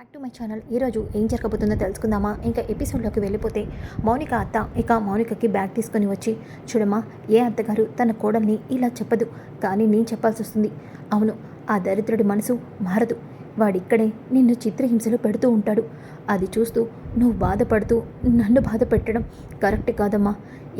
Back to my channel. ఈరోజు ఏం జరగబోతుందో తెలుసుకుందామా? ఇంకా ఎపిసోడ్లోకి వెళ్ళిపోతే మౌనిక అత్త ఇక మౌనికకి బ్యాగ్ తీసుకొని వచ్చి చూడమ్మా ఏ అత్తగారు తన కోడల్ని ఇలా చెప్పదు కానీ నేను చెప్పాల్సి వస్తుంది. అవును ఆ దరిద్రుడి మనసు మారదు. వాడిక్కడే నిన్ను చిత్రహింసలు పెడుతూ ఉంటాడు. అది చూస్తూ నువ్వు బాధపడుతూ నన్ను బాధ పెట్టడం కరెక్ట్ కాదమ్మా.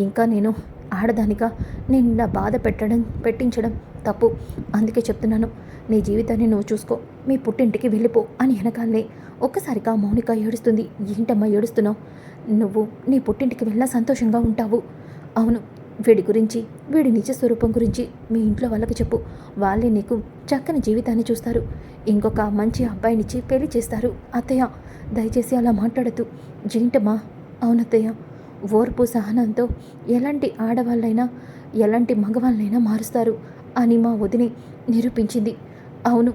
ఇంకా నేను ఆడదానిగా నేను ఇలా బాధ పెట్టడం పెట్టించడం తప్పు. అందుకే చెప్తున్నాను నీ జీవితాన్ని నువ్వు చూసుకో మీ పుట్టింటికి వెళ్ళిపో అని వెనకాలనే ఒక్కసారిగా మౌనిక ఏడుస్తుంది. ఏంటమ్మా ఏడుస్తున్నావు? నువ్వు నీ పుట్టింటికి వెళ్ళినా సంతోషంగా ఉంటావు. అవును వీడి గురించి వీడి నిజ స్వరూపం గురించి మీ ఇంట్లో వాళ్ళకి చెప్పు. వాళ్ళే నీకు చక్కని జీవితాన్ని చూస్తారు. ఇంకొక మంచి అబ్బాయినిచ్చి పెళ్ళి చేస్తారు. అత్తయ్య దయచేసి అలా మాట్లాడద్దు. ఏంటమ్మా? అవునత్తయ్య ఓర్పు సహనంతో ఎలాంటి ఆడవాళ్ళైనా ఎలాంటి మగవాళ్ళైనా మారుస్తారు అని మా వదిని నిరూపించింది. అవును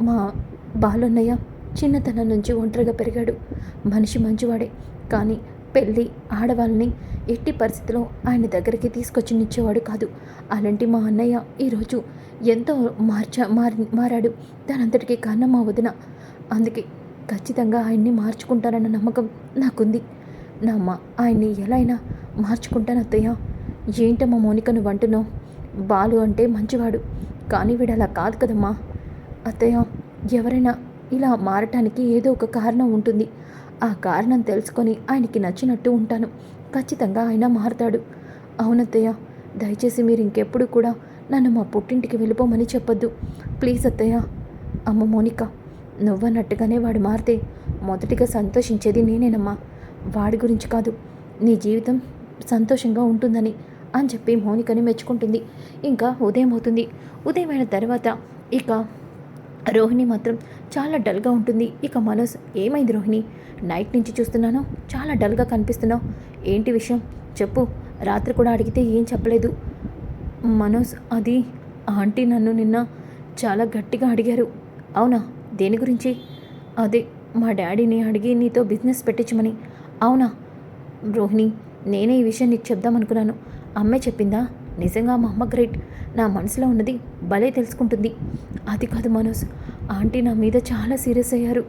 మా బాలన్నయ్య చిన్నతనం నుంచి ఒంటరిగా పెరిగాడు. మనిషి మంచివాడే కానీ పెళ్ళి ఆడవాళ్ళని ఎట్టి పరిస్థితిలో ఆయన దగ్గరికి తీసుకొచ్చి నిచ్చేవాడు కాదు. అలాంటి మా అన్నయ్య ఈరోజు ఎంతో మార్చా మారి మారాడు. దానంతటికీ కారణం మా వదిన. అందుకే ఖచ్చితంగా ఆయన్ని మార్చుకుంటారన్న నమ్మకం నాకుంది. నా అమ్మ ఆయన్ని ఎలా అయినా మార్చుకుంటాను అత్తయ్య. ఏంటమ్మా మౌనిక నువ్వు అంటున్నావు? బాలు అంటే మంచివాడు కానీ వీడు అలా కాదు కదమ్మా. అత్తయ్య ఎవరైనా ఇలా మారటానికి ఏదో ఒక కారణం ఉంటుంది. ఆ కారణం తెలుసుకొని ఆయనకి నచ్చినట్టు ఉంటాను. ఖచ్చితంగా ఆయన మారుతాడు. అవునత్తయ్య దయచేసి మీరు ఇంకెప్పుడు కూడా నన్ను మా పుట్టింటికి వెళ్ళిపోమని చెప్పొద్దు. ప్లీజ్ అత్తయ్య. అమ్మ మోనిక నువ్వన్నట్టుగానే వాడు మారితే మొదటిగా సంతోషించేది నేనేనమ్మా. వాడి గురించి కాదు. నీ జీవితం సంతోషంగా ఉంటుందని అని చెప్పి మౌనికని మెచ్చుకుంటుంది. ఇంకా ఉదయం అవుతుంది. ఉదయం అయిన తర్వాత ఇక రోహిణి మాత్రం చాలా డల్గా ఉంటుంది. ఇక మనోజ్ ఏమైంది రోహిణి? నైట్ నుంచి చూస్తున్నాను. చాలా డల్గా కనిపిస్తున్నావు. ఏంటి విషయం? చెప్పు. రాత్రి కూడా అడిగితే ఏం చెప్పలేదు. మనోజ్ అది ఆంటీ నన్ను నిన్న చాలా గట్టిగా అడిగారు. అవునా? దేని గురించి? అదే మా డాడీని అడిగి నీతో బిజినెస్ పెట్టించమని. అవునా? రోహిణి నేనే ఈ విషయం నీకు చెప్దామనుకున్నాను అమ్మే చెప్పిందా? నిజంగా మా అమ్మ గ్రేట్ నా మనసులో ఉన్నది భలే తెలుసుకుంటుంది. అది కాదు మనోజ్ ఆంటీ నా మీద చాలా సీరియస్ అయ్యారు.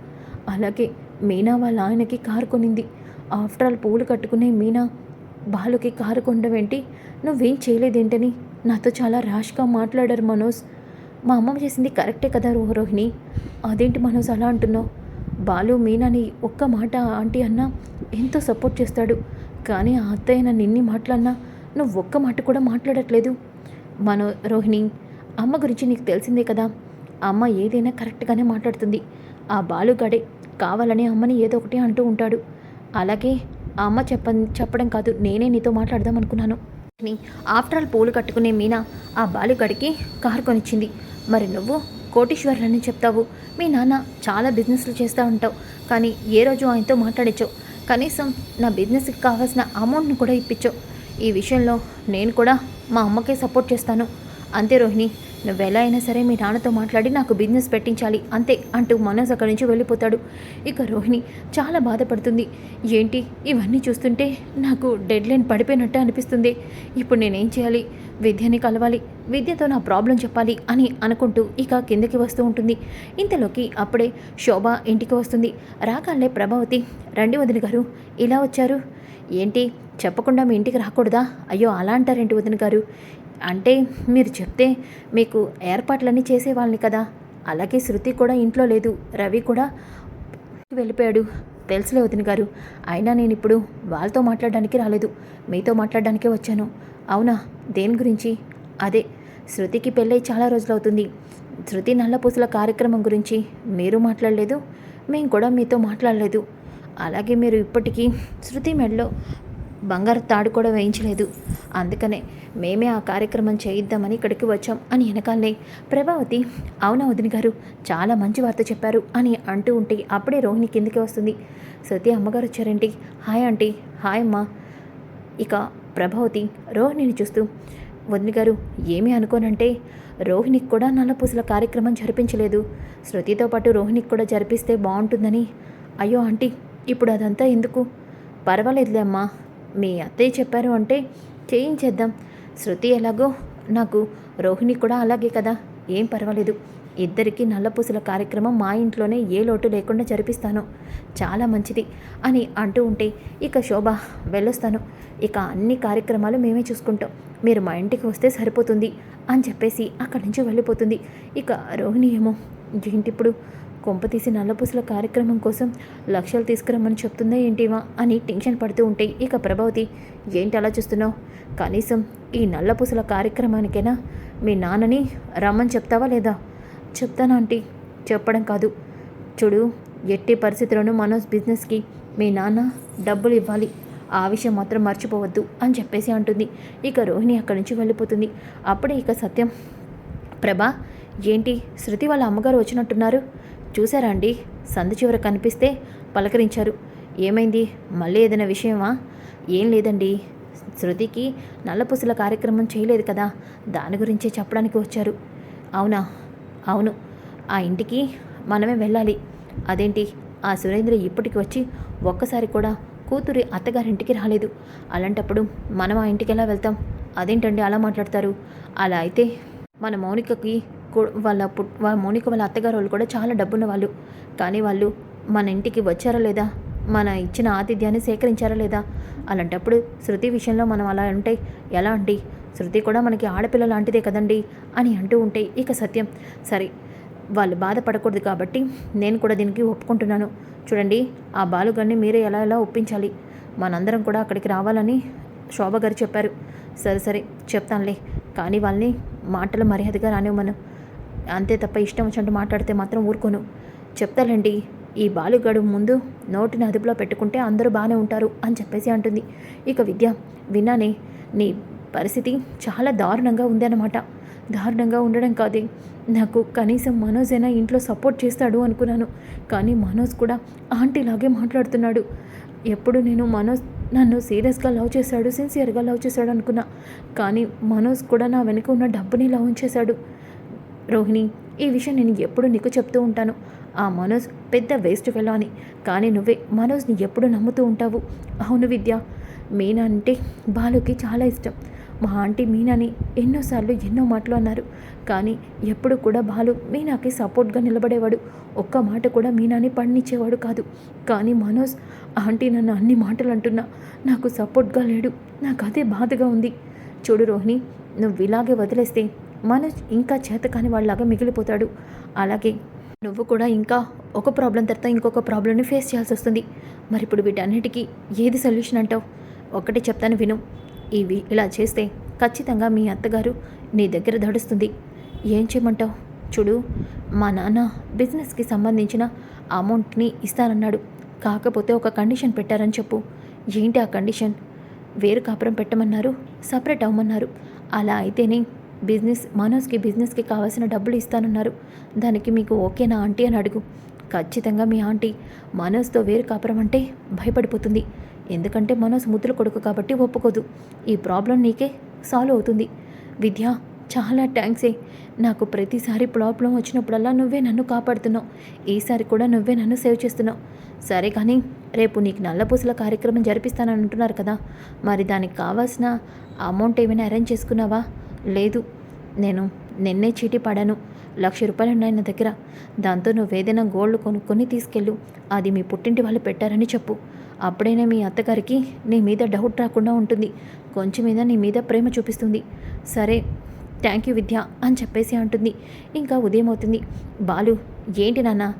అలాగే మీనా వాళ్ళ ఆయనకి కారు కొనింది. ఆఫ్టర్ ఆల్ పూలు కట్టుకునే మీనా బాలుకి కారు కొండవేంటి నువ్వేం చేయలేదేంటని? నాతో చాలా ర్యాష్గా మాట్లాడారు మనోజ్. మా అమ్మమ్మ చేసింది కరెక్టే కదా రో రోహిణి. అదేంటి మనోజ్ అలా అంటున్నావు? బాలు మీనాని ఒక్క మాట ఆంటీ అన్నా ఎంతో సపోర్ట్ చేస్తాడు. కానీ ఆ అత్తయ్య నన్ను ఎన్ని మాటలన్నా నువ్వు ఒక్క మాట కూడా మాట్లాడట్లేదు. మనో రోహిణి అమ్మ గురించి నీకు తెలిసిందే కదా. అమ్మ ఏదైనా కరెక్ట్గానే మాట్లాడుతుంది. ఆ బాలుగాడే కావాలని అమ్మని ఏదో ఒకటి అంటూ ఉంటాడు. అలాగే ఆ అమ్మ చెప్ప చెప్పడం కాదు నేనే నీతో మాట్లాడదాం అనుకున్నాను. ఆఫ్టర్ ఆల్ పూలు కట్టుకునే మీనా ఆ బాలుగాడికి కారు కొనిచ్చింది. మరి నువ్వు కోటీశ్వర్లని చెప్తావు. మీ నాన్న చాలా బిజినెస్లు చేస్తూ ఉంటావు. కానీ ఏ రోజు ఆయనతో మాట్లాడించావు కనీసం నా బిజినెస్కి కావాల్సిన అమౌంట్ని కూడా ఇప్పించావు ఈ విషయంలో నేను కూడా మా అమ్మకే సపోర్ట్ చేస్తాను. అంతే రోహిణి నువ్వు ఎలా అయినా సరే మీ నాన్నతో మాట్లాడి నాకు బిజినెస్ పెట్టించాలి అంతే అంటూ మనోజ్ అక్కడి నుంచి వెళ్ళిపోతాడు. ఇక రోహిణి చాలా బాధపడుతుంది. ఏంటి? ఇవన్నీ చూస్తుంటే నాకు డెడ్ లైన్ పడిపోయినట్టే అనిపిస్తుంది. ఇప్పుడు నేనేం చేయాలి? విద్యని కలవాలి విద్యతో నా ప్రాబ్లం చెప్పాలి అని అనుకుంటూ ఇక కిందకి వస్తూ ఉంటుంది. ఇంతలోకి అప్పుడే శోభ ఇంటికి వస్తుంది. రాగాలే ప్రభావతి రండి వదిన గారు ఇలా వచ్చారు. ఏంటి? చెప్పకుండా మీ ఇంటికి రాకూడదా? అయ్యో అలా అంటారేంటి వదిన గారు? అంటే మీరు చెప్తే మీకు ఏర్పాట్లన్నీ చేసేవాళ్ళని కదా. అలాగే శృతి కూడా ఇంట్లో లేదు. రవి కూడా వెళ్ళిపోయాడు. తెలుసులే వదిన గారు. అయినా నేను ఇప్పుడు వాళ్ళతో మాట్లాడడానికి రాలేదు. మీతో మాట్లాడడానికే వచ్చాను. అవునా? దేని గురించి? అదే. శృతికి పెళ్ళై చాలా రోజులవుతుంది. శృతి నల్లపూసల కార్యక్రమం గురించి మీరు మాట్లాడలేదు. మేము కూడా మీతో మాట్లాడలేదు. అలాగే మీరు ఇప్పటికీ శృతి మెడలో బంగారు తాడు కూడా వేయించలేదు. అందుకనే మేమే ఆ కార్యక్రమం చేయిద్దామని ఇక్కడికి వచ్చాం అని వెనకాలే ప్రభావతి అవునా వదిన గారు? చాలా మంచి వార్త చెప్పారు అని అంటూ ఉంటే అప్పుడే రోహిణి కిందకి వస్తుంది. శృతి అమ్మగారు వచ్చారంటే? Hi aunty. హాయ్ అమ్మా. ఇక ప్రభావతి రోహిణిని చూస్తూ వదిన గారు ఏమీ అనుకోనంటే రోహిణికి కూడా నల్లపూసల కార్యక్రమం జరిపించలేదు. శృతితో పాటు రోహిణికి కూడా జరిపిస్తే బాగుంటుందని. అయ్యో ఆంటీ ఇప్పుడు అదంతా ఎందుకు? పర్వాలేదులే అమ్మా. మీ అత్తయ్య చెప్పారు అంటే చేయించేద్దాం. శృతి ఎలాగో నాకు రోహిణి కూడా అలాగే కదా. ఏం పర్వాలేదు. ఇద్దరికీ నల్లపూసల కార్యక్రమం మా ఇంట్లోనే ఏ లోటు లేకుండా జరిపిస్తాను. చాలా మంచిది అని అంటూ ఉంటే ఇక శోభ వెళ్ళొస్తాను. ఇక అన్ని కార్యక్రమాలు మేమే చూసుకుంటాం. మీరు మా ఇంటికి వస్తే సరిపోతుంది అని చెప్పేసి అక్కడి నుంచి వెళ్ళిపోతుంది. ఇక రోహిణి ఏమో ఏంటిప్పుడు? కొంపతీసి నల్లపూసల కార్యక్రమం కోసం లక్షలు తీసుకురమ్మని చెప్తుందా ఏంటివా అని టెన్షన్ పడుతూ ఉంటే ఇక ప్రభావతి ఏంటి అలా చూస్తున్నావు? కనీసం ఈ నల్లపూసల కార్యక్రమానికైనా మీ నాన్నని రమ్మని చెప్తావా లేదా? చెప్తానా ఆంటీ చెప్పడం కాదు. చూడు ఎట్టి పరిస్థితుల్లోనూ మనోజ్ బిజినెస్కి మీ నాన్న డబ్బులు ఇవ్వాలి. ఆ విషయం మాత్రం మర్చిపోవద్దు అని చెప్పేసి అంటుంది. ఇక రోహిణి అక్కడి నుంచి వెళ్ళిపోతుంది. అప్పుడే ఇక సత్యం ప్రభా ఏంటి? శృతి వాళ్ళ అమ్మగారు వచ్చినట్టున్నారు. చూసారా అండి? సందు చివర కనిపిస్తే పలకరించారు. ఏమైంది? మళ్ళీ ఏదైనా విషయమా? ఏం లేదండి. శృతికి నల్లపూసల కార్యక్రమం చేయలేదు కదా. దాని గురించే చెప్పడానికి వచ్చారు. అవునా? అవును. ఆ ఇంటికి మనమే వెళ్ళాలి. అదేంటి? ఆ సురేంద్ర ఇప్పటికి వచ్చి ఒక్కసారి కూడా కూతురి అత్తగారింటికి రాలేదు. అలాంటప్పుడు మనం ఆ ఇంటికి ఎలా వెళ్తాం? అదేంటండి అలా మాట్లాడతారు? అలా అయితే మన మౌనికకి వాళ్ళ పుట్ వాళ్ళ మౌనిక వాళ్ళ అత్తగారు వాళ్ళు కూడా చాలా డబ్బున్న వాళ్ళు. కానీ వాళ్ళు మన ఇంటికి వచ్చారా లేదా? మన ఇచ్చిన ఆతిథ్యాన్ని సేకరించారా లేదా? అలాంటప్పుడు శృతి విషయంలో మనం అలా ఉంటే ఎలా అండి? శృతి కూడా మనకి ఆడపిల్ల లాంటిదే కదండి? అని అంటూ ఉంటే ఇక సత్యం. సరే వాళ్ళు బాధపడకూడదు కాబట్టి నేను కూడా దీనికి ఒప్పుకుంటున్నాను. చూడండి ఆ బాలుగాన్ని మీరే ఎలా ఎలా ఒప్పించాలి? మనందరం కూడా అక్కడికి రావాలని శోభ గారు చెప్పారు. సరే సరే చెప్తానులే. కానీ వాళ్ళని మాటలు మర్యాదగా రానివ్వమను. అంతే తప్ప ఇష్టం వచ్చినట్టు మాట్లాడితే మాత్రం ఊరుకోను. చెప్తాలండి ఈ బాలుగడు ముందు నోటిని అదుపులో పెట్టుకుంటే అందరూ బాగానే ఉంటారు అని చెప్పేసి అంటుంది. ఇక విద్య విన్నానే నీ పరిస్థితి చాలా దారుణంగా ఉందన్నమాట. దారుణంగా ఉండడం కాదే నాకు కనీసం మనోజ్ అయినా ఇంట్లో సపోర్ట్ చేస్తాడు అనుకున్నాను. కానీ మనోజ్ కూడా ఆంటీలాగే మాట్లాడుతున్నాడు. ఎప్పుడు నేను మనోజ్ నన్ను సీరియస్గా లవ్ చేశాడు సిన్సియర్గా లవ్ చేశాడు అనుకున్నా. కానీ మనోజ్ కూడా నా వెనుక ఉన్న డబ్బుని లవ్ చేశాడు. రోహిణి ఈ విషయం నేను ఎప్పుడు నీకు చెప్తూ ఉంటాను. ఆ మనోజ్ పెద్ద వేస్ట్ ఫెలో అని కానీ నువ్వే మనోజ్ని ఎప్పుడు నమ్ముతూ ఉంటావు. అవును విద్య మీనా అంటే బాలుకి చాలా ఇష్టం. మా ఆంటీ మీనాని ఎన్నోసార్లు ఎన్నో మాటలు అన్నారు. కానీ ఎప్పుడు కూడా బాలు మీనాకి సపోర్ట్గా నిలబడేవాడు. ఒక్క మాట కూడా మీనాని పండించేవాడు కాదు. కానీ మనోజ్ ఆంటీ నన్ను అన్ని మాటలు అంటున్నా. నాకు సపోర్ట్గా లేడు. నాకు అదే బాధగా ఉంది. చూడు రోహిణి నువ్వు ఇలాగే వదిలేస్తే మన ఇంకా చేతకాని వాళ్ళలాగా మిగిలిపోతాడు. అలాగే నువ్వు కూడా ఇంకా ఒక ప్రాబ్లం తర్వాత ఇంకొక ప్రాబ్లమ్ని ఫేస్ చేయాల్సి వస్తుంది. మరి ఇప్పుడు వీటన్నిటికీ ఏది సొల్యూషన్ అంటావు? ఒకటి చెప్తాను విను. ఇవి ఇలా చేస్తే ఖచ్చితంగా మీ అత్తగారు నీ దగ్గర దడుస్తుంది. ఏం చేయమంటావు? చూడు మా నాన్న బిజినెస్కి సంబంధించిన అమౌంట్ని ఇస్తానన్నాడు. కాకపోతే ఒక కండిషన్ పెట్టారని చెప్పు. ఏంటి ఆ కండిషన్ వేరు కాపురం పెట్టమన్నారు సపరేట్ అవ్వమన్నారు. అలా అయితేనే బిజినెస్ మనోజ్కి బిజినెస్కి కావాల్సిన డబ్బులు ఇస్తానన్నారు. దానికి మీకు ఓకేనా ఆంటీ అని అడుగు. ఖచ్చితంగా మీ ఆంటీ. మనోజ్తో వేరు కాపురం అంటే భయపడిపోతుంది. ఎందుకంటే మనోజ్ ముద్దుల కొడుకు కాబట్టి ఒప్పుకోదు. ఈ ప్రాబ్లం నీకే సాల్వ్ అవుతుంది. విద్య చాలా థ్యాంక్సే నాకు ప్రతిసారి ప్రాబ్లం వచ్చినప్పుడల్లా నువ్వే నన్ను కాపాడుతున్నావు. ఈసారి కూడా నువ్వే నన్ను సేవ్ చేస్తున్నావు. సరే కానీ రేపు నీకు నల్లపూసల కార్యక్రమం జరిపిస్తానని అంటున్నారు కదా. మరి దానికి కావాల్సిన అమౌంట్ ఏమైనా అరేంజ్ చేసుకున్నావా? లేదు నేను నిన్నే చీటీ పడాను. లక్ష రూపాయలు ఉన్నాయి నా దగ్గర. దాంతో నువ్వేదైనా గోల్డ్ కొనుక్కొని తీసుకెళ్ళు. అది మీ పుట్టింటి వాళ్ళు పెట్టారని చెప్పు. అప్పుడైనా మీ అత్తగారికి నీ మీద డౌట్ రాకుండా ఉంటుంది. కొంచెం మీద నీ మీద ప్రేమ చూపిస్తుంది. సరే థ్యాంక్ యూ విద్య అని చెప్పేసి అంటుంది. ఇంకా ఉదయం అవుతుంది. బాలు ఏంటి నాన్న?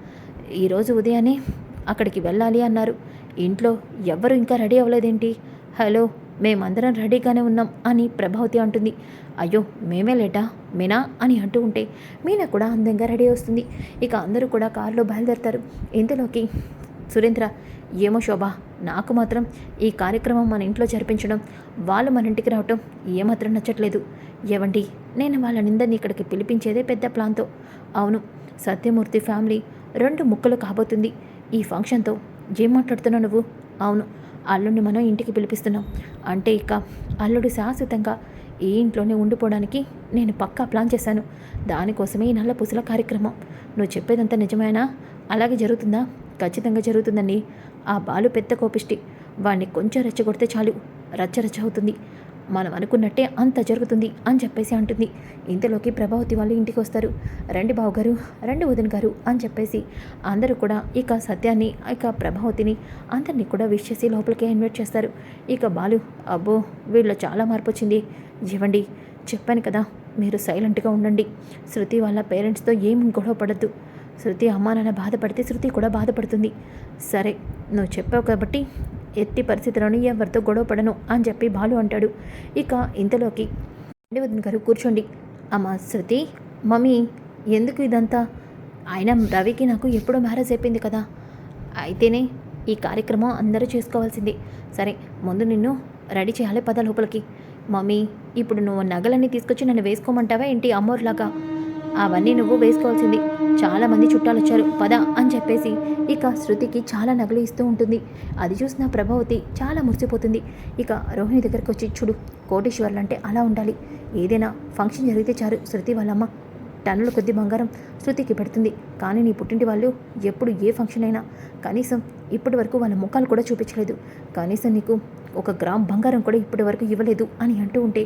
ఈరోజు ఉదయాన్నే అక్కడికి వెళ్ళాలి అన్నారు. ఇంట్లో ఎవ్వరు ఇంకా రెడీ అవ్వలేదేంటి? హలో మేమందరం రెడీగానే ఉన్నాం అని ప్రభావతి అంటుంది. అయ్యో మేమే లేటా? మీనా? అని అంటూ ఉంటే మీనా కూడా అందంగా రెడీ వస్తుంది. ఇక అందరూ కూడా కారులో బయలుదేరతారు. ఇంతలోకి సురేంద్ర ఏమో శోభ నాకు మాత్రం ఈ కార్యక్రమం మన ఇంట్లో జరిపించడం వాళ్ళు మన ఇంటికి రావటం ఏమాత్రం నచ్చట్లేదు. ఏవండి నేను వాళ్ళనిందరినీ ఇక్కడికి పిలిపించేదే పెద్ద ప్లాన్తో. అవును సత్యమూర్తి ఫ్యామిలీ రెండు ముక్కలు కాబోతుంది. ఈ ఫంక్షన్తో ఏం మాట్లాడుతున్నావు నువ్వు? అవును అల్లుడిని మనం ఇంటికి పిలిపిస్తున్నాం. అంటే ఇక అల్లుడు శాశ్వతంగా ఈ ఇంట్లోనే ఉండిపోవడానికి నేను పక్కా ప్లాన్ చేశాను. దానికోసమే ఈ నల్ల పుసల కార్యక్రమం. నువ్వు చెప్పేదంతా నిజమేనా? అలాగే జరుగుతుందా? ఖచ్చితంగా జరుగుతుందండి. ఆ బాలు పెద్ద కోపిష్టి. వాడిని కొంచెం రెచ్చగొడితే చాలు. రచ్చ రచ్చ అవుతుంది. మనం అనుకున్నట్టే అంత జరుగుతుంది అని చెప్పేసి అంటుంది. ఇంతలోకి ప్రభావతి వాళ్ళు ఇంటికి వస్తారు. రండి బావు గారు రండి వదిన గారు అని చెప్పేసి అందరూ కూడా ఇక సత్యాన్ని ఇక ప్రభావతిని అందరినీ కూడా విష్ చేసి లోపలికి ఇన్వైట్ చేస్తారు. ఇక బాలు అబ్బో వీళ్ళు చాలా మార్పు వచ్చింది. ఇవ్వండి చెప్పాను కదా మీరు సైలెంట్గా ఉండండి. శృతి వాళ్ళ పేరెంట్స్తో ఏం గొడవ పడద్దు. శృతి అమ్మా నాన్న బాధపడితే శృతి కూడా బాధపడుతుంది. సరే నువ్వు చెప్పావు కాబట్టి ఎట్టి పరిస్థితుల్లోనూ ఎవరితో గొడవపడను అని చెప్పి బాలు అంటాడు. ఇక ఇంతలోకి రండి వదిన గారు కూర్చోండి. అమ్మా శృతి మమ్మీ ఎందుకు ఇదంతా? ఆయన రవికి నాకు ఎప్పుడో మ్యారేజ్ అయిపోయింది కదా. అయితేనే ఈ కార్యక్రమం అందరూ చేసుకోవాల్సింది. సరే ముందు నిన్ను రెడీ చేయాలి పద లోపలికి. మమ్మీ ఇప్పుడు నువ్వు నగలన్నీ తీసుకొచ్చి నన్ను వేసుకోమంటావా ఏంటి అమ్మోర్లాగా? అవన్నీ నువ్వు వేసుకోవాల్సింది. చాలా మంది చుట్టాలు వచ్చారు పద అని చెప్పేసి ఇక శృతికి చాలా నగలు ఇస్తూ ఉంటుంది. అది చూసిన ప్రభావతి చాలా మురిసిపోతుంది. ఇక రోహిణి దగ్గరికి వచ్చి చూడు కోటేశ్వర్లు అంటే అలా ఉండాలి. ఏదైనా ఫంక్షన్ జరిగితే చారు శృతి వాళ్ళమ్మ. టన్నుల కొద్ది బంగారం శృతికి పెడుతుంది. కానీ నీ పుట్టింటి వాళ్ళు ఎప్పుడు ఏ ఫంక్షన్ అయినా కనీసం ఇప్పటి వరకు వాళ్ళ ముఖాలు కూడా చూపించలేదు. కనీసం నీకు ఒక గ్రామ్ బంగారం కూడా ఇప్పటి వరకు ఇవ్వలేదు అని అంటూ ఉంటే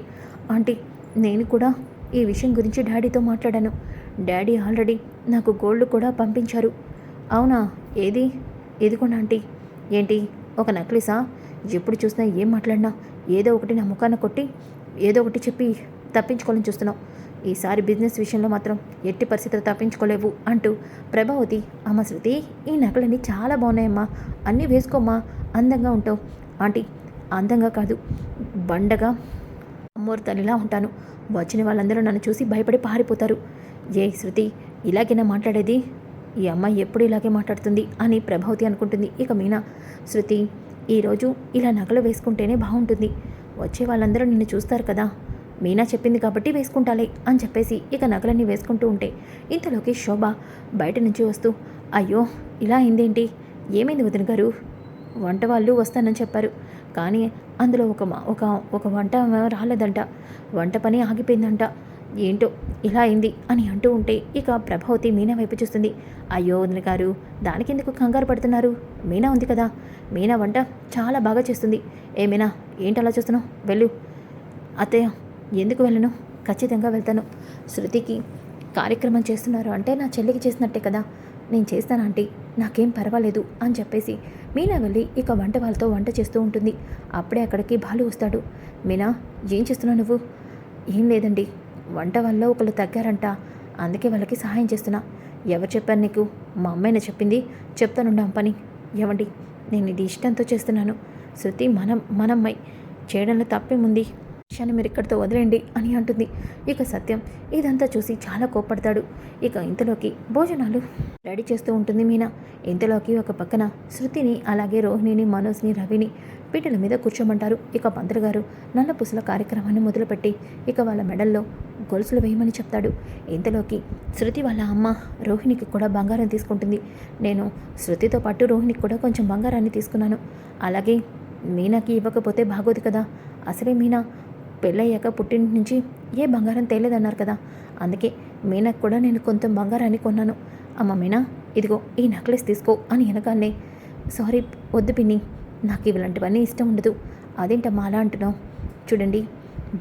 ఆంటీ నేను కూడా ఈ విషయం గురించి డాడీతో మాట్లాడాను. డాడీ ఆల్రెడీ నాకు గోల్డ్ కూడా పంపించారు. అవునా? ఏది? ఎదిగోండి ఆంటీ. ఏంటి? ఒక నక్లీసా? ఎప్పుడు చూసినా ఏం మాట్లాడినా ఏదో ఒకటి నా ముఖాన కొట్టి ఏదో ఒకటి చెప్పి తప్పించుకోవాలని చూస్తున్నావు. ఈసారి బిజినెస్ విషయంలో మాత్రం ఎట్టి పరిస్థితులు తప్పించుకోలేవు అంటూ ప్రభావతి అమ్మ శృతి ఈ నకలన్నీ చాలా బాగున్నాయమ్మా. అన్నీ వేసుకోమ్మా. అందంగా ఉంటావు. ఆంటీ అందంగా కాదు బండగా అమ్మోరు తల్లిలా ఉంటాను. వచ్చిన వాళ్ళందరూ నన్ను చూసి భయపడి పారిపోతారు. ఏ శృతి ఇలాగైనా మాట్లాడేది? ఈ అమ్మాయి ఎప్పుడు ఇలాగే మాట్లాడుతుంది? అని ప్రభావతి అనుకుంటుంది. ఇక మీనా శృతి ఈరోజు ఇలా నగలు వేసుకుంటేనే బాగుంటుంది. వచ్చే వాళ్ళందరూ నిన్ను చూస్తారు కదా. మీనా చెప్పింది కాబట్టి వేసుకుంటాలే అని చెప్పేసి ఇక నగలన్నీ వేసుకుంటూ ఉంటే ఇంతలోకి శోభ బయట నుంచి వస్తూ అయ్యో ఇలా అయిందేంటి? ఏమైంది వదిన గారు? వంట వాళ్ళు వస్తానని చెప్పారు. కానీ అందులో ఒక ఒక ఒక వంట రాలేదంట. వంట పని ఆగిపోయిందంట. ఏంటో ఇలా అయింది అని అంటూ ఉంటే ఇక ప్రభావతి మీనా వైపు చూస్తుంది. అయ్యో వదిన గారు దానికెందుకు కంగారు పడుతున్నారు? మీనా ఉంది కదా. మీనా వంట చాలా బాగా చేస్తుంది. ఏ మీనా ఏంటి అలా చూస్తున్నావు? వెళ్ళు. అత్తయ్య ఎందుకు వెళ్ళను? ఖచ్చితంగా వెళ్తాను. శృతికి కార్యక్రమం చేస్తున్నారు అంటే నా చెల్లికి చేసినట్టే కదా. నేను చేస్తాను ఆంటీ. నాకేం పర్వాలేదు అని చెప్పేసి మీనా వెళ్ళి ఇక వంట వాళ్ళతో వంట చేస్తూ ఉంటుంది. అప్పుడే అక్కడికి బాలు వస్తాడు. మీనా ఏం చేస్తున్నావు నువ్వు? ఏం లేదండి. వంట వల్ల ఒకళ్ళు తగ్గారంట. అందుకే వాళ్ళకి సహాయం చేస్తున్నా. ఎవరు చెప్పారు నీకు? మా అమ్మాయిన చెప్పింది. చెప్తానుండా పని. ఏమండి? నేను ఇది ఇష్టంతో చేస్తున్నాను. శృతి మనం మనమ్మాయి. చేయడంలో తప్పేముంది? విషయాన్ని మీరు ఇక్కడితో వదిలేండి అని అంటుంది. ఇక సత్యం ఇదంతా చూసి చాలా కోప్పడతాడు. ఇక ఇంతలోకి భోజనాలు రెడీ చేస్తూ ఉంటుంది మీనా. ఇంతలోకి ఒక పక్కన శృతిని అలాగే రోహిణిని మనోజ్ని రవిని పీటల మీద కూర్చోమంటారు. ఇక పంతులు గారు నల్ల పుసల కార్యక్రమాన్ని మొదలుపెట్టి ఇక వాళ్ళ మెడల్లో గొలుసులు వేయమని చెప్తాడు. ఇంతలోకి శృతి వాళ్ళ అమ్మ రోహిణికి కూడా బంగారం తీసుకుంటుంది. నేను శృతితో పాటు రోహిణికి కూడా కొంచెం బంగారాన్ని తీసుకున్నాను. అలాగే మీనాకి ఇవ్వకపోతే బాగోదు కదా. అసలే మీనా పెళ్ళయ్యాక పుట్టింటి నుంచి ఏ బంగారం తేలేదన్నారు కదా. అందుకే మీనాకు కూడా నేను కొంత బంగారాన్ని కొన్నాను. అమ్మ మీనా ఇదిగో ఈ నెక్లెస్ తీసుకో అని వెనకాలనే సారీ వద్దు పిన్ని నాకు ఇలాంటివన్నీ ఇష్టం ఉండదు. అదేంటమ్మా అలా అంటున్నావు? చూడండి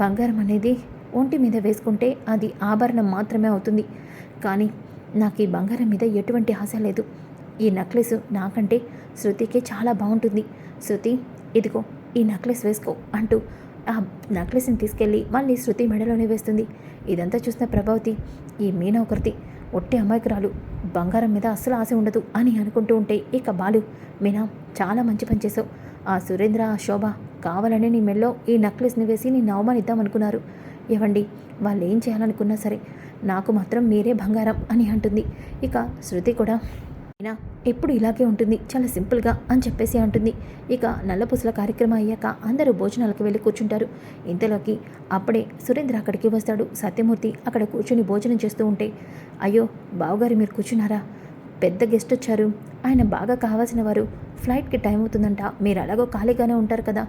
బంగారం అనేది ఒంటి మీద వేసుకుంటే అది ఆభరణం మాత్రమే అవుతుంది. కానీ నాకు ఈ బంగారం మీద ఎటువంటి ఆశ లేదు. ఈ నెక్లెస్ నాకంటే శృతికే చాలా బాగుంటుంది. శృతి ఇదిగో ఈ నెక్లెస్ వేసుకో అంటూ ఆ నెక్లెస్ని తీసుకెళ్ళి మళ్ళీ శృతి మెడలోనే వేస్తుంది. ఇదంతా చూసిన ప్రభావతి ఈ మీనా ఒకరిది. ఒట్టి అమాయకురాలు. బంగారం మీద అస్సలు ఆశ ఉండదు అని అనుకుంటూ ఉంటే ఇక బాలు మీనా చాలా మంచి పని చేసావు ఆ సురేంద్ర ఆ శోభ కావాలని నీ మెల్లో ఈ నెక్లెస్ని వేసి నేను అవమానిద్దాం అనుకున్నారు వాళ్ళు ఏం చేయాలనుకున్నా సరే నాకు మాత్రం మీరే బంగారం అని అంటుంది. ఇక శృతి కూడా అయినా ఎప్పుడు ఇలాగే ఉంటుంది చాలా సింపుల్గా అని చెప్పేసి అంటుంది. ఇక నల్లపూసల కార్యక్రమం అయ్యాక అందరూ భోజనాలకు వెళ్ళి కూర్చుంటారు. ఇంతలోకి అప్పుడే సురేంద్ర అక్కడికి వస్తాడు. సత్యమూర్తి అక్కడ కూర్చొని భోజనం చేస్తూ ఉంటే అయ్యో బావగారు మీరు కూర్చున్నారా? పెద్ద గెస్ట్ వచ్చారు. ఆయన బాగా కావాల్సిన వారు. ఫ్లైట్కి టైం అవుతుందంట. మీరు అలాగో ఖాళీగానే ఉంటారు కదా.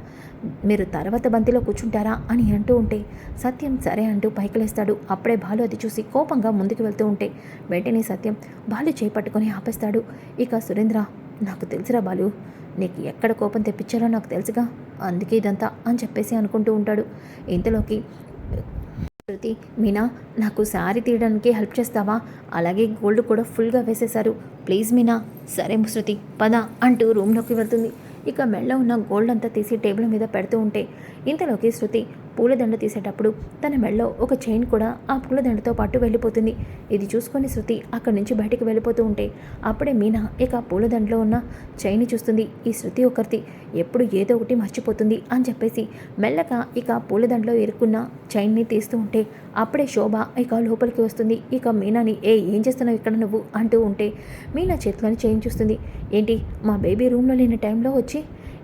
మీరు తర్వాత బంతిలో కూర్చుంటారా అని అంటూ ఉంటే సత్యం సరే అంటూ పైకి లేస్తాడు అప్పుడే బాలు అది చూసి కోపంగా ముందుకు వెళ్తూ ఉంటే వెంటనే సత్యం బాలు చేపట్టుకొని ఆపేస్తాడు. ఇక సురేంద్ర నాకు తెలుసురా బాలు నీకు ఎక్కడ కోపం తెప్పించాలో నాకు తెలుసుగా. అందుకే ఇదంతా అని చెప్పేసి అనుకుంటూ ఉంటాడు. ఇంతలోకి శృతి మీనా నాకు శారీ తీయడానికి హెల్ప్ చేస్తావా? అలాగే గోల్డ్ కూడా ఫుల్గా వేసేశారు. ప్లీజ్ మీనా. సరే శృతి పద అంటూ రూమ్లోకి వెళ్తుంది. ఇక మెళ్ళ ఉన్న గోల్డ్ అంతా తీసి టేబుల్ మీద పెడుతూ ఉంటే ఇంతలోకి శృతి పూలదండ తీసేటప్పుడు తన మెళ్ళలో ఒక చైన్ కూడా ఆ పూలదండతో పాటు వెళ్ళిపోతుంది. ఇది చూసుకొని శృతి అక్కడి నుంచి బయటికి వెళ్ళిపోతూ ఉంటే అప్పుడే మీనా ఇక పూలదండలో ఉన్న చైన్ చూస్తుంది. ఈ శృతి ఒకరిది ఎప్పుడు ఏదో ఒకటి మర్చిపోతుంది అని చెప్పేసి మెల్లగా ఇక పూలదండలో ఇరుక్కున్న చైన్ని తీస్తూ ఉంటే అప్పుడే శోభ ఇక లోపలికి వస్తుంది. ఇక మీనాని ఏ ఏం చేస్తున్నావు ఇక్కడ నువ్వు? అంటూ ఉంటే మీనా చేతిలోని చైన్ చూస్తుంది. ఏంటి మా బేబీ రూమ్లో లేని టైంలో వచ్చి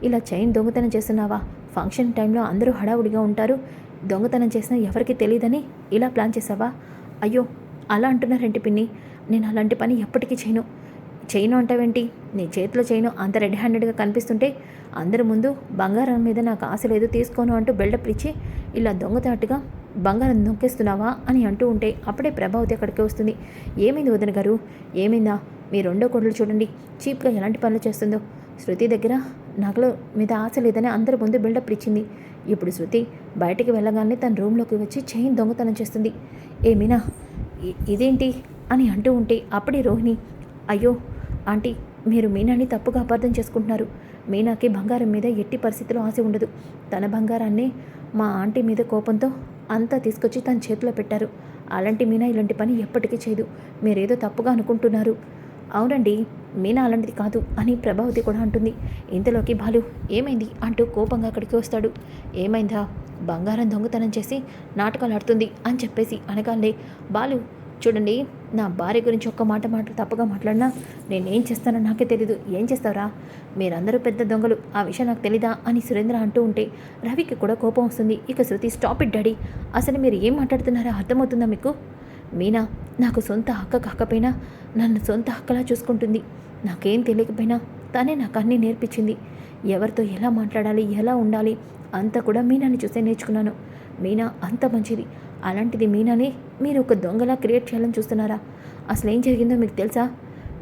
ఇలా చైన్ దొంగతనం చేస్తున్నావా? ఫంక్షన్ టైంలో అందరూ హడావుడిగా ఉంటారు. దొంగతనం చేసినా ఎవరికి తెలియదని ఇలా ప్లాన్ చేసావా? అయ్యో అలా అంటున్నారేంటి పిన్ని? నేను అలాంటి పని ఎప్పటికీ చేయను. చేయను అంటావేంటి? నీ చేతిలో చేయను. అంత రెడ్ హ్యాండెడ్గా కనిపిస్తుంటే అందరి ముందు బంగారం మీద నాకు ఆశ లేదు తీసుకోను అంటూ బిల్డప్ ఇచ్చి ఇలా దొంగతాటుగా బంగారం నొక్కేస్తున్నావా అని అంటూ ఉంటే అప్పుడే ప్రభావతి అక్కడికి వస్తుంది. ఏమైంది వదిన గారు? ఏమైందా? మీ రెండో కొడులు చూడండి. చీప్గా ఎలాంటి పనులు చేస్తుందో. శృతి దగ్గర నగల మీద ఆశ లేదని అందరి ముందు బిల్డప్ ఇచ్చింది. ఇప్పుడు శృతి బయటికి వెళ్ళగానే తన రూమ్లోకి వచ్చి చైన్ దొంగతనం చేస్తుంది. ఏమినా ఇదేంటి? అని అంటూ ఉంటే అప్పుడే రోహిణి అయ్యో ఆంటీ మీరు మీనాని తప్పుగా అపార్థం చేసుకుంటున్నారు. మీనాకి బంగారం మీద ఎట్టి పరిస్థితిలో ఆశ ఉండదు. తన బంగారాన్ని మా ఆంటీ మీద కోపంతో అంతా తీసుకొచ్చి తన చేతిలో పెట్టారు. అలాంటి మీనా ఇలాంటి పని ఎప్పటికీ చేయదు. మీరేదో తప్పుగా అనుకుంటున్నారు. అవునండి మీనా అలాంటిది కాదు అని ప్రభావతి కూడా అంటుంది. ఇంతలోకి బాలు ఏమైంది? అంటూ కోపంగా అక్కడికి వస్తాడు. ఏమైందా? బంగారం దొంగతనం చేసి నాటకాలు ఆడుతుంది అని చెప్పేసి అనగానే బాలు చూడండి నా భార్య గురించి ఒక్క మాట మాట తప్పగా మాట్లాడినా నేనేం చేస్తానో నాకే తెలీదు. ఏం చేస్తావురా? మీరందరూ పెద్ద దొంగలు. ఆ విషయం నాకు తెలీదా? అని సురేంద్ర అంటూ ఉంటే రవికి కూడా కోపం వస్తుంది. ఇక శృతి స్టాప్ ఇట్ డాడీ. అసలు మీరు ఏం మాట్లాడుతున్నారో అర్థమవుతుందా మీకు? మీనా నాకు సొంత హక్క కాకపోయినా నన్ను సొంత హక్కలా చూసుకుంటుంది. నాకేం తెలియకపోయినా తనే నాకు అన్నీ నేర్పించింది. ఎవరితో ఎలా మాట్లాడాలి ఎలా ఉండాలి అంతా కూడా మీనాని చూసే నేర్చుకున్నాను. మీనా అంత మంచిది. అలాంటిది మీనాని మీరు ఒక దొంగలా క్రియేట్ చేయాలని చూస్తున్నారా? అసలు ఏం జరిగిందో మీకు తెలుసా?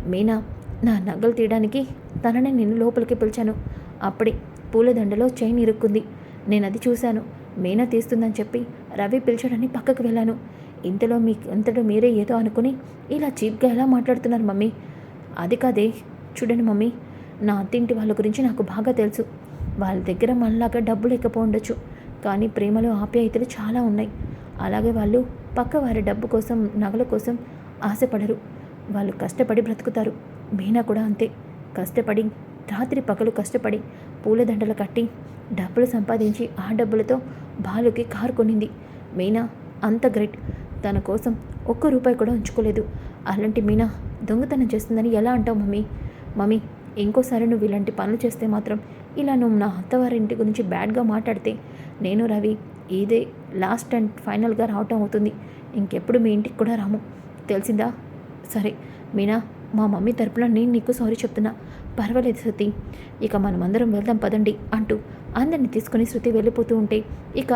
మీనా నా నగలు తీయడానికి తననే నేను లోపలికి పిలిచాను. అప్పుడే పూలదండలో చైన్ ఇరుక్కుంది. నేను అది చూశాను. మీనా తీస్తుందని చెప్పి రవి పిలిచాడని పక్కకు వెళ్ళాను. ఇంతలో మీ అంతటా మీరే ఏదో అనుకుని ఇలా చీప్గా ఎలా మాట్లాడుతున్నారు మమ్మీ? అది కాదే. చూడండి మమ్మీ నా అత్తింటి వాళ్ళ గురించి నాకు బాగా తెలుసు. వాళ్ళ దగ్గర మనలాగా డబ్బు లేకపో కానీ ప్రేమలో ఆప్యాయతలు చాలా ఉన్నాయి. అలాగే వాళ్ళు పక్క వారి డబ్బు కోసం నగల కోసం ఆశపడరు. వాళ్ళు కష్టపడి బ్రతుకుతారు. మీనా కూడా అంతే. కష్టపడి రాత్రి పగలు కష్టపడి పూలదండలు కట్టి డబ్బులు సంపాదించి ఆ డబ్బులతో బాలుకి కారు కొనింది. మీనా అంత గ్రేట్. తన కోసం ఒక్క రూపాయి కూడా ఉంచుకోలేదు. అలాంటి మీనా దొంగతనం చేస్తుందని ఎలా అంటావు మమ్మీ? మమ్మీ ఇంకోసారి నువ్వు ఇలాంటి పనులు చేస్తే మాత్రం ఇలా నువ్వు నా అత్తవారింటి గురించి బ్యాడ్గా మాట్లాడితే నేను రవి ఇదే లాస్ట్ అండ్ ఫైనల్గా రావటం అవుతుంది. ఇంకెప్పుడు మీ ఇంటికి కూడా రాము. తెలిసిందా? సరే మీనా మా మమ్మీ తరపున నేను నీకు సారీ చెప్తున్నా. పర్వాలేదు శృతి ఇక మనమందరం వెళ్దాం పదండి అంటూ అందరిని తీసుకుని శృతి వెళ్ళిపోతూ ఉంటే ఇక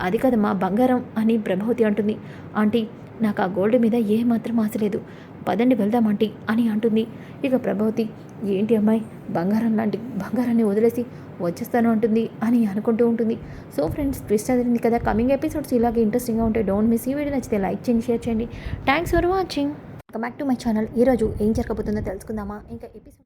అది కదమ్మా బంగారం అని ప్రభావతి అంటుంది. ఆంటీ నాకు ఆ గోల్డ్ మీద ఏమాత్రం ఆశ లేదు. పదండి వెళ్దాం ఆంటీ అని అంటుంది. ఇక ప్రభావతి ఏంటి అమ్మాయి బంగారం లాంటి బంగారాన్ని వదిలేసి వచ్చేస్తాను అంటుంది అని అనుకుంటూ ఉంటుంది. సో ఫ్రెండ్స్ ట్విస్ట్ అదిరింది కదా. కమింగ్ ఎపిసోడ్స్ ఇలాగే ఇంట్రెస్టింగ్గా ఉంటాయి డోంట్ మిస్ ఈ వీడియో నచ్చితే లైక్ చేయండి షేర్ చేయండి. Thanks for watching back to my channel ఈరోజు ఏం జరగబోతుందో తెలుసుకుందామా? ఇంకా ఎపిసోడ్